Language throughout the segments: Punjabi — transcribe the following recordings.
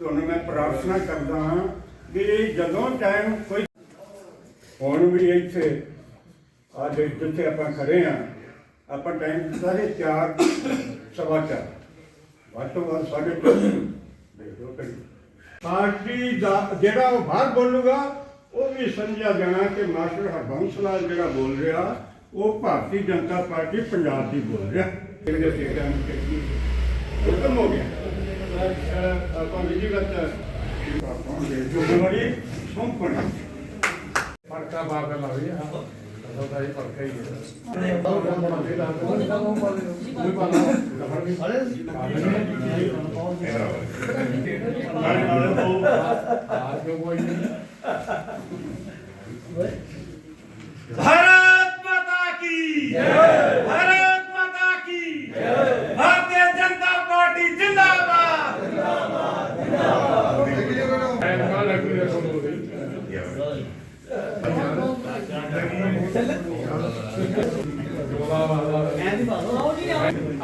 ਤੁਹਾਨੂੰ ਮੈਂ ਪ੍ਰਾਰਥਨਾ ਕਰਦਾ ਹਾਂ ਕਿ ਜਦੋਂ ਟਾਈਮ ਕੋਈ ਹੁਣ ਵੀ ਇੱਥੇ, ਅੱਜ ਜਿੱਥੇ ਆਪਾਂ ਖੜੇ ਆ ਆਪਾਂ ਟਾਈਮ ਸਾਰੇ ਚਾਰ, ਸਵਾ ਚਾਰ, ਵੱਧ ਤੋਂ ਵੱਧ ਸਾਡੇ ਦੇਖ ਕਰੀ ਪਾਰਟੀ ਦਾ ਜਿਹੜਾ ਉਹ ਬਾਹਰ ਬੋਲੂਗਾ, ਉਹ ਵੀ ਸਮਝਿਆ ਜਾਣਾ ਕਿ ਮਾਸਟਰ ਹਰਬੰਸ ਲਾਲ ਜਿਹੜਾ ਬੋਲ ਰਿਹਾ, ਉਹ ਭਾਰਤੀ ਜਨਤਾ ਪਾਰਟੀ ਪੰਜਾਬ ਦੀ ਬੋਲ ਰਿਹਾ। ਇਹਦੇ ਤੇ ਕੰਮ ਕੀਤੀ ਖਤਮ ਹੋ ਗਿਆ। ਅਹ ਆਪਾਂ ਵੀ ਜੀ ਗੱਲ ਆਪਾਂ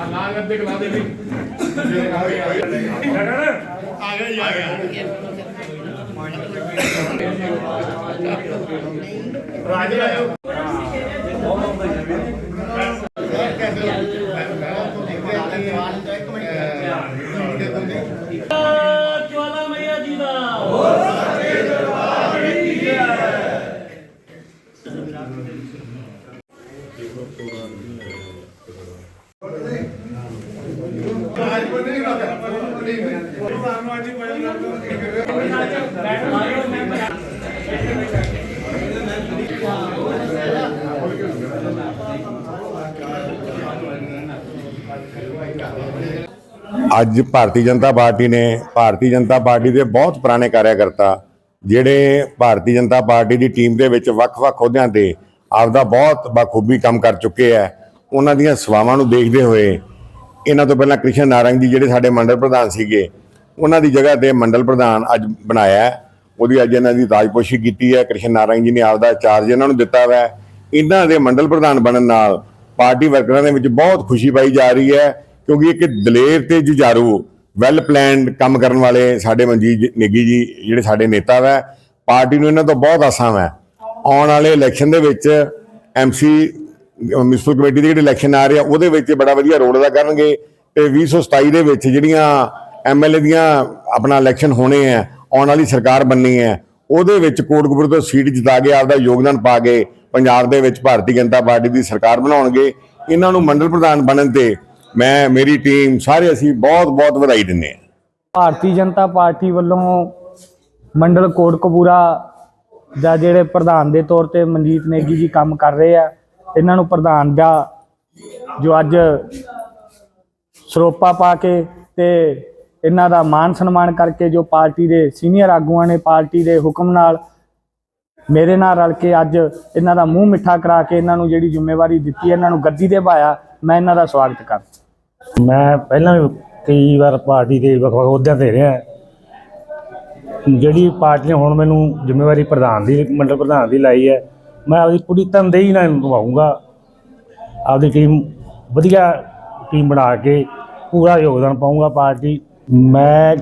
ਨਾ ਗੱਦੇ ਕਲਾ ਦੇ ਵੀ। ਆ ਗਏ ਆ ਗਏ ਰਾਜ ਆਇਓ ਅੱਜ ਭਾਰਤੀ ਜਨਤਾ ਪਾਰਟੀ ਨੇ ਭਾਰਤੀ ਜਨਤਾ ਪਾਰਟੀ ਦੇ ਬਹੁਤ ਪੁਰਾਣੇ ਕਾਰਿਆਕਰਤਾ ਜਿਹੜੇ ਭਾਰਤੀ ਜਨਤਾ ਪਾਰਟੀ ਦੀ ਟੀਮ ਦੇ ਵਿੱਚ ਵੱਖ-ਵੱਖ ਅਹੁਦਿਆਂ ਤੇ ਆਪਦਾ ਬਹੁਤ ਬਖੂਬੀ ਕੰਮ ਕਰ ਚੁੱਕੇ ਆ, ਉਹਨਾਂ ਦੀਆਂ ਸੇਵਾਵਾਂ ਨੂੰ ਦੇਖਦੇ ਹੋਏ ਇਹਨਾਂ ਤੋਂ ਪਹਿਲਾਂ ਕ੍ਰਿਸ਼ਨ ਨਾਰੰਗ ਜੀ ਜਿਹੜੇ ਸਾਡੇ ਮੰਡਲ ਪ੍ਰਧਾਨ ਸੀਗੇ, ਉਹਨਾਂ ਦੀ ਜਗ੍ਹਾ ਤੇ ਮੰਡਲ ਪ੍ਰਧਾਨ ਅੱਜ ਬਣਾਇਆ ਉਹਦੀ ਅੱਜ ਇਹਨਾਂ ਦੀ ਤਾਜਪੋਸ਼ੀ ਕੀਤੀ ਹੈ। ਕ੍ਰਿਸ਼ਨ ਨਾਰੰਗ ਜੀ ਨੇ ਆਪਦਾ ਚਾਰਜ ਇਹਨਾਂ ਨੂੰ ਦਿੱਤਾ ਹੋਇਆ ਇਹਨਾਂ ਦੇ ਮੰਡਲ ਪ੍ਰਧਾਨ ਬਣਨ ਨਾਲ ਪਾਰਟੀ ਵਰਕਰਾਂ ਦੇ ਵਿੱਚ ਬਹੁਤ ਖੁਸ਼ੀ ਪਾਈ ਜਾ ਰਹੀ ਹੈ, ਕਿਉਂਕਿ ਇੱਕ ਦਲੇਰ ਤੇ ਜੁਝਾਰੂ ਵੈਲ ਪਲਾਨਡ ਕੰਮ ਕਰਨ ਵਾਲੇ ਸਾਡੇ ਮਨਜੀਤ ਨੇਗੀ ਜੀ, ਜਿਹੜੇ ਸਾਡੇ ਨੇਤਾ ਵੈ, ਪਾਰਟੀ ਨੂੰ ਇਹਨਾਂ ਤੋਂ ਬਹੁਤ ਆਸਾਂ ਵੈ। ਆਉਣ ਵਾਲੇ ਇਲੈਕਸ਼ਨ ਦੇ ਵਿੱਚ ਐਮਸੀ ਮਿਊਨਿਸਪਲ ਕਮੇਟੀ ਦੀ ਜਿਹੜੀ ਇਲੈਕਸ਼ਨ ਆ ਰਹੀ ਆ, ਉਹਦੇ ਵਿੱਚ ਬੜਾ ਵਧੀਆ ਰੋਲ ਅਦਾ ਕਰਨਗੇ। ਤੇ 2027 ਦੇ ਵਿੱਚ ਜਿਹੜੀਆਂ ਐਮਐਲਏ ਦੀਆਂ ਆਪਣਾ ਇਲੈਕਸ਼ਨ ਹੋਣੇ ਆ, ਆਉਣ ਵਾਲੀ ਸਰਕਾਰ ਬਣਨੀ ਹੈ ਉਹਦੇ ਵਿੱਚ ਕੋਟਕਪੁਰ ਤੋਂ ਸੀਟ ਜਿਤਾ ਕੇ ਆਪਦਾ ਯੋਗਦਾਨ ਪਾ ਕੇ ਪੰਜਾਬ ਦੇ ਵਿੱਚ ਭਾਰਤੀ ਜਨਤਾ ਪਾਰਟੀ ਦੀ ਸਰਕਾਰ ਬਣਾਉਣਗੇ। ਇਹਨਾਂ ਨੂੰ ਮੰਡਲ ਪ੍ਰਧਾਨ ਬਣਨ ਤੇ ਮੈਂ, ਮੇਰੀ ਟੀਮ ਸਾਰੇ ਅਸੀਂ ਬਹੁਤ ਬਹੁਤ ਵਧਾਈ ਦਿੰਦੇ ਹਾਂ। ਭਾਰਤੀ ਜਨਤਾ ਪਾਰਟੀ ਵੱਲੋਂ ਮੰਡਲ ਕੋਟਕਪੂਰਾ ਦਾ ਜਿਹੜੇ ਪ੍ਰਧਾਨ ਦੇ ਤੌਰ ਤੇ ਮਨਜੀਤ ਨੇਗੀ ਜੀ ਕੰਮ ਕਰ ਰਹੇ ਆ, ਇਹਨਾਂ ਨੂੰ ਪ੍ਰਧਾਨ ਦਾ ਜੋ ਅੱਜ ਸਰੋਪਾ ਪਾ ਕੇ ਤੇ ਇਹਨਾਂ ਦਾ ਮਾਨ ਸਨਮਾਨ ਕਰਕੇ ਜੋ ਪਾਰਟੀ ਦੇ ਸੀਨੀਅਰ ਆਗੂਆਂ ਨੇ ਪਾਰਟੀ ਦੇ ਹੁਕਮ ਨਾਲ ਮੇਰੇ ਨਾਲ ਰਲ ਕੇ ਅੱਜ ਇਹਨਾਂ ਦਾ ਮੂੰਹ ਮਿੱਠਾ ਕਰਾ ਕੇ ਇਹਨਾਂ ਨੂੰ ਜਿਹੜੀ ਜ਼ਿੰਮੇਵਾਰੀ ਦਿੱਤੀ, ਇਹਨਾਂ ਨੂੰ ਗੱਦੀ ਤੇ ਪਾਇਆ ਮੈਂ ਇਹਨਾਂ ਦਾ ਸਵਾਗਤ ਕਰਦਾ। ਮੈਂ ਪਹਿਲਾਂ ਵੀ ਕਈ ਵਾਰ ਪਾਰਟੀ ਦੇ ਵੱਖ ਵੱਖ ਅਹੁਦਿਆਂ ਤੇ ਰਿਹਾ। ਜਿਹੜੀ ਪਾਰਟੀ ਨੇ ਹੁਣ ਮੈਨੂੰ ਜ਼ਿੰਮੇਵਾਰੀ ਪ੍ਰਧਾਨ ਦੀ, ਮੰਡਲ ਪ੍ਰਧਾਨ ਦੀ ਲਾਈ ਹੈ, ਮੈਂ ਆਪਦੀ ਪੂਰੀ ਤਨਦੇਹੀ ਨਾਲ ਨਿਭਾਊਂਗਾ। ਆਪਦੀ ਟੀਮ ਵਧੀਆ ਟੀਮ ਬਣਾ ਕੇ ਪੂਰਾ ਯੋਗਦਾਨ ਪਾਊਂਗਾ ਪਾਰਟੀ। ਮੈਂ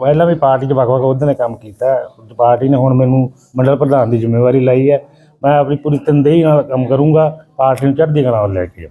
ਪਹਿਲਾਂ ਵੀ ਪਾਰਟੀ 'ਚ ਵੱਖ ਵੱਖ ਅਹੁਦਿਆਂ ਨੇ ਕੰਮ ਕੀਤਾ। ਪਾਰਟੀ ਨੇ ਹੁਣ ਮੈਨੂੰ ਮੰਡਲ ਪ੍ਰਧਾਨ ਦੀ ਜ਼ਿੰਮੇਵਾਰੀ ਲਾਈ ਹੈ। ਮੈਂ ਆਪਣੀ ਪੂਰੀ ਤਨਦੇਹੀ ਨਾਲ ਕੰਮ ਕਰੂੰਗਾ, ਪਾਰਟੀ ਨੂੰ ਚੜ੍ਹਦੀ ਕਲਾ ਲੈ ਕੇ।